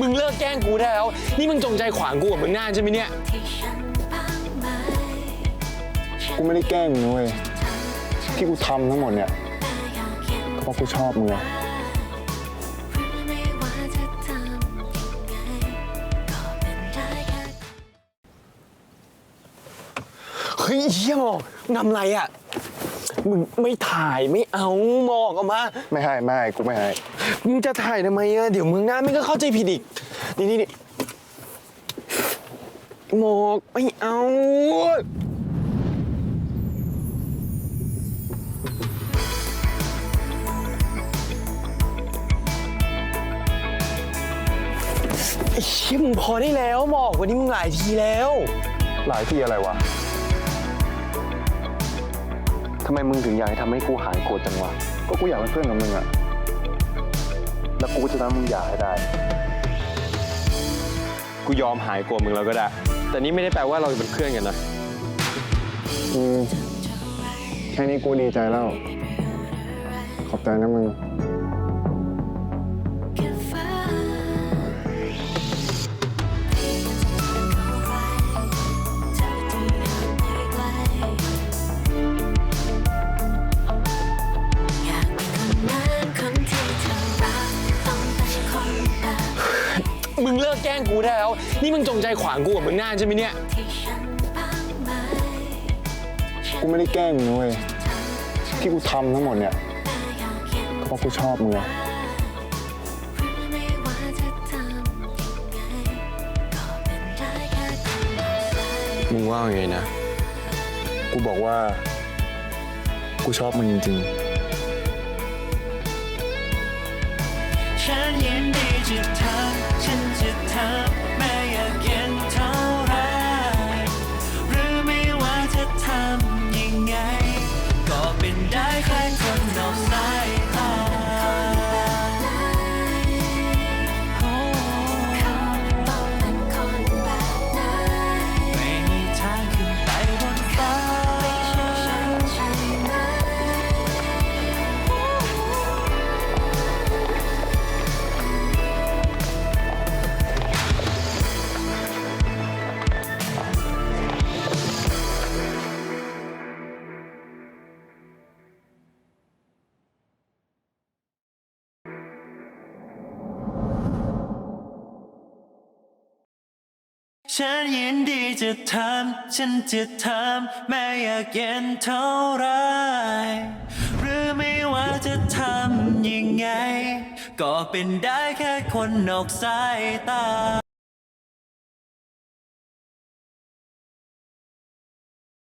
มึงเลิกแกล้งกูได้แล้ว นี่มึงจงใจขวางกูกับมึงหน้าใช่ไหมเนี่ยที่ฉันบ้างไหมกูไม่ได้แกล้งมึงนะเว้ยที่กูทำทั้งหมดเนี่ยแต่อยากเห็นเพราะกูชอบมึงอะรู้ไม่ว่าจะทำยังไงก็เป็นได้แค่เฮ้ยเฮียหมอกนำไรอะ มึงไม่ถ่ายไม่เอาหมอกออกมาไม่ให้ไม่ให้กูไม่ให้มึงจะถ่ายทำไมอะเดี๋ยวมึงหน้าไม่ก็เข้าใจผิดอีกนี่นี่นี่หมอกไม่เอาไอ้เชี่ยมึงพอได้แล้วหมอกวันนี้มึงหลายทีแล้ว หลายที่อะไรวะ ทำไมมึงถึงอยากให้ทำให้กูหายโกรธจังวะ ก็กูอยากเป็นเพื่อนกับมึงอะแล้วกูจะทำมึงอยากให้ได้ กูยอมหายโกรธมึงแล้วก็ได้ แต่นี่ไม่ได้แปลว่าเราจะเป็นเพื่อนกันนะ อืม แค่นี้กูดีใจแล้ว ขอบใจนะมึง แกล้งกูได้แล้ว นี่มึงจงใจขวางกูกับมึงหน้าใช่ไหมเนี่ยที่ฉันบ้างไหมกูไม่ได้แกล้งมึงนะเว้ยที่กูทำทั้งหมดเนี่ยแต่อยากเห็นเพราะกูชอบมึงอะรู้ไม่ว่าจะทำยังไงก็เป็นได้แค่ทำใจมึงว่าไงนะ กูบอกว่า กูชอบมึงจริงฉั ฉันยินดีจะทำ ฉันจะทำ แม้อยากเย็นเท่าไร หรือไม่ว่าจะทำยังไง ก็เป็นได้แค่คนนอกสายตา